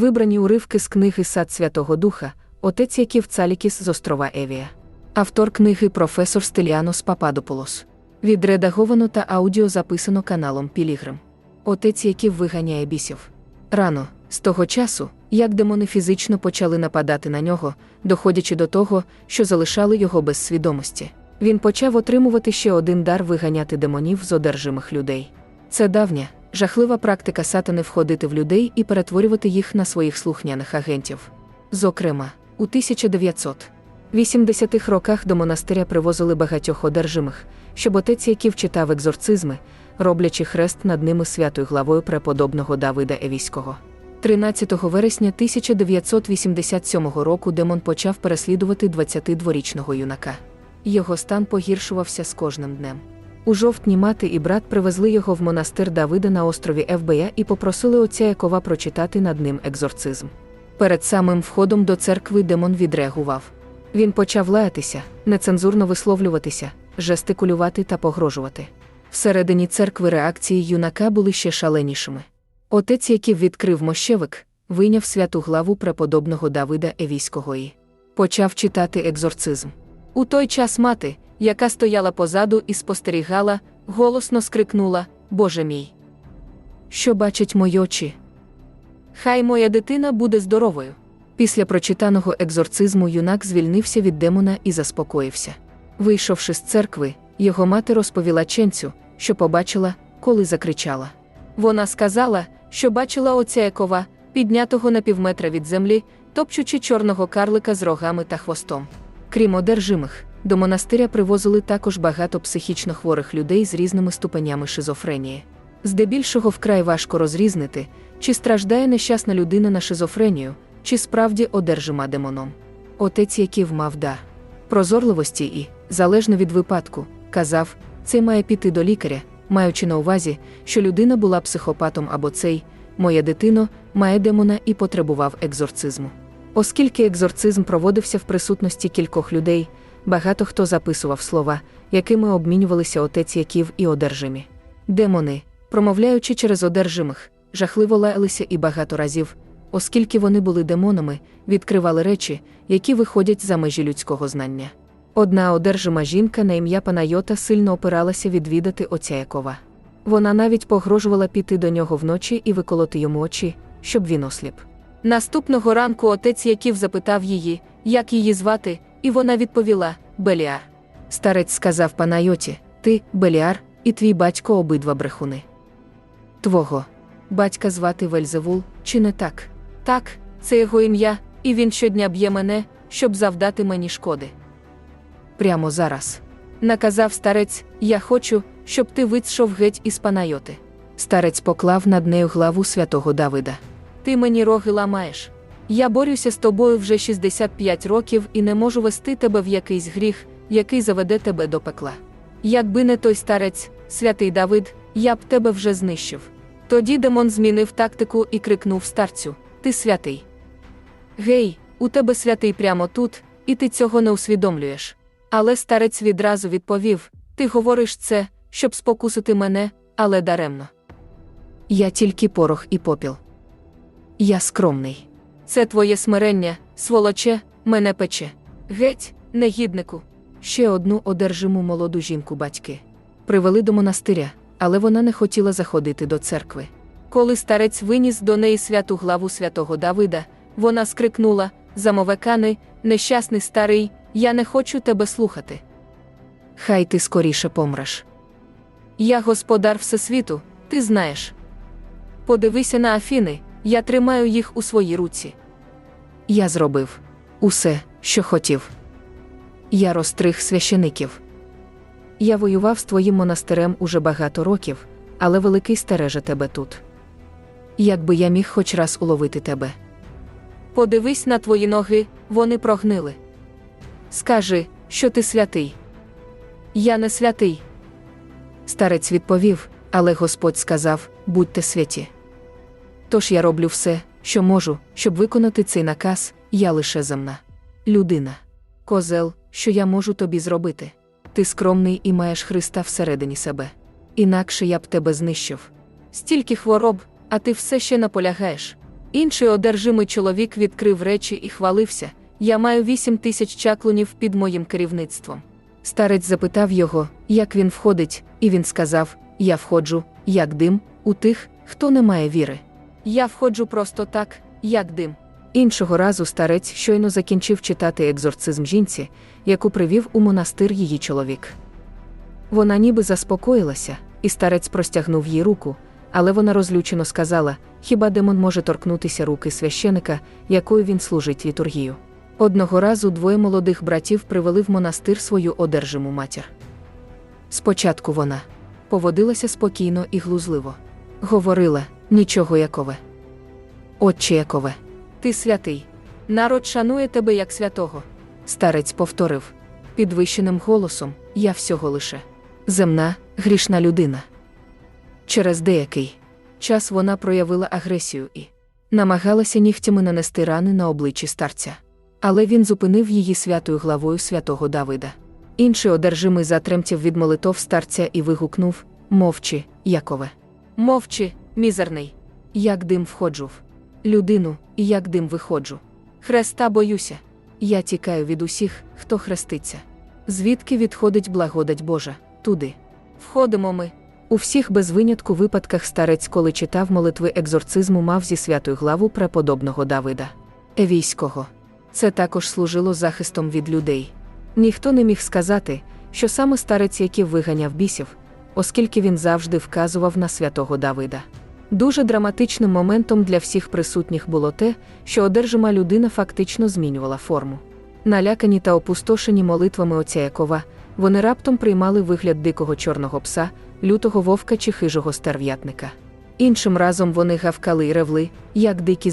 Вибрані уривки з книги Сад Святого Духа, отець Яків Цалікіс з острова Евія. Автор книги професор Стеліанос Пападополос. Відредаговано та аудіо записано каналом Пілігрим. Отець Яків виганяє бісів. Рано, з того часу, як демони фізично почали нападати на нього, доходячи до того, що залишали його без свідомості, він почав отримувати ще один дар виганяти демонів з одержимих людей. Це давня, жахлива практика сатани входити в людей і перетворювати їх на своїх слухняних агентів. Зокрема, у 1980-х роках до монастиря привозили багатьох одержимих, щоб отець, який вчитав екзорцизми, роблячи хрест над ними святою главою преподобного Давида Евійського. 13 вересня 1987 року демон почав переслідувати 22-річного юнака. Його стан погіршувався з кожним днем. У жовтні мати і брат привезли його в монастир Давида на острові Евбея і попросили отця Якова прочитати над ним екзорцизм. Перед самим входом до церкви демон відреагував. Він почав лаятися, нецензурно висловлюватися, жестикулювати та погрожувати. Всередині церкви реакції юнака були ще шаленішими. Отець, який відкрив мощевик, вийняв святу главу преподобного Давида Евійського і почав читати екзорцизм. У той час мати, яка стояла позаду і спостерігала, голосно скрикнула: Боже мій! Що бачать мої очі? Хай моя дитина буде здоровою. Після прочитаного екзорцизму юнак звільнився від демона і заспокоївся. Вийшовши з церкви, його мати розповіла ченцю, що побачила, коли закричала. Вона сказала, що бачила отця Якова, піднятого на півметра від землі, топчучи чорного карлика з рогами та хвостом. Крім одержимих, до монастиря привозили також багато психічно хворих людей з різними ступенями шизофренії. Здебільшого вкрай важко розрізнити, чи страждає нещасна людина на шизофренію, чи справді одержима демоном. Отець Яків мав да прозорливості і, залежно від випадку, казав, це має піти до лікаря, маючи на увазі, що людина була психопатом або цей, моя дитино, має демона і потребував екзорцизму. Оскільки екзорцизм проводився в присутності кількох людей, багато хто записував слова, якими обмінювалися отець Яків і одержимі. Демони, промовляючи через одержимих, жахливо лаялися і багато разів, оскільки вони були демонами, відкривали речі, які виходять за межі людського знання. Одна одержима жінка на ім'я Панайота сильно опиралася відвідати отця Якова. Вона навіть погрожувала піти до нього вночі і виколоти йому очі, щоб він осліп. Наступного ранку отець Яків запитав її, як її звати, і вона відповіла Беліар. Старець сказав Панайоті: Ти, Беліар, і твій батько обидва брехуни. Твого батька звати Вельзевул, чи не так? Так, це його ім'я, і він щодня б'є мене, щоб завдати мені шкоди. Прямо зараз. Наказав старець, я хочу, щоб ти вийшов геть із Панайоти. Старець поклав над нею главу святого Давида. Ти мені роги ламаєш. Я борюся з тобою вже 65 років і не можу вести тебе в якийсь гріх, який заведе тебе до пекла. Якби не той старець, святий Давид, я б тебе вже знищив. Тоді демон змінив тактику і крикнув старцю: Ти святий. Гей, у тебе святий прямо тут, і ти цього не усвідомлюєш. Але старець відразу відповів: Ти говориш це, щоб спокусити мене, але даремно. Я тільки порох і попіл. Я скромний. Це твоє смирення, сволоче, мене пече. Геть, негіднику. Ще одну одержиму молоду жінку батьки. Привели до монастиря, але вона не хотіла заходити до церкви. Коли старець виніс до неї святу главу святого Давида, вона скрикнула: Замовекани, нещасний старий, я не хочу тебе слухати. Хай ти скоріше помреш. Я господар Всесвіту, ти знаєш. Подивися на Афіни, я тримаю їх у своїй руці. Я зробив усе, що хотів. Я розтриг священиків. Я воював з твоїм монастирем уже багато років, але великий стереже тебе тут. Якби я міг хоч раз уловити тебе. Подивись на твої ноги, вони прогнили. Скажи, що ти святий. Я не святий. Старець відповів, але Господь сказав: будьте святі. Тож я роблю все, що можу, щоб виконати цей наказ, я лише земна. Людина. Козел, що я можу тобі зробити. Ти скромний і маєш Христа всередині себе. Інакше я б тебе знищив. Стільки хвороб, а ти все ще наполягаєш. Інший одержимий чоловік відкрив речі і хвалився. Я маю вісім тисяч чаклунів під моїм керівництвом. Старець запитав його, як він входить, і він сказав: Я входжу, як дим, у тих, хто не має віри. Я входжу просто так, як дим. Іншого разу старець щойно закінчив читати екзорцизм жінці, яку привів у монастир її чоловік. Вона ніби заспокоїлася, і старець простягнув їй руку, але вона розлючено сказала: хіба демон може торкнутися руки священика, якою він служить літургію. Одного разу двоє молодих братів привели в монастир свою одержиму матір. Спочатку вона поводилася спокійно і глузливо. Говорила нічого якове. Отче Якове, ти святий. Народ шанує тебе як святого. Старець повторив підвищеним голосом: Я всього лише земна, грішна людина. Через деякий час вона проявила агресію і намагалася нігтями нанести рани на обличчі старця. Але він зупинив її святою главою святого Давида. Інший одержимий затремтів від молитов старця і вигукнув Мовчи, Якове. Мовчи, мізерний. Як дим входжу людину, як дим виходжу. Хреста боюся. Я тікаю від усіх, хто хреститься. Звідки відходить благодать Божа, туди. Входимо ми. У всіх без винятку випадках старець, коли читав молитви екзорцизму, мав зі святою главу преподобного Давида. Евійського. Це також служило захистом від людей. Ніхто не міг сказати, що саме старець, який виганяв бісів, оскільки він завжди вказував на святого Давида. Дуже драматичним моментом для всіх присутніх було те, що одержима людина фактично змінювала форму. Налякані та опустошені молитвами отця Якова, вони раптом приймали вигляд дикого чорного пса, лютого вовка чи хижого стерв'ятника. Іншим разом вони гавкали й ревли, як дикі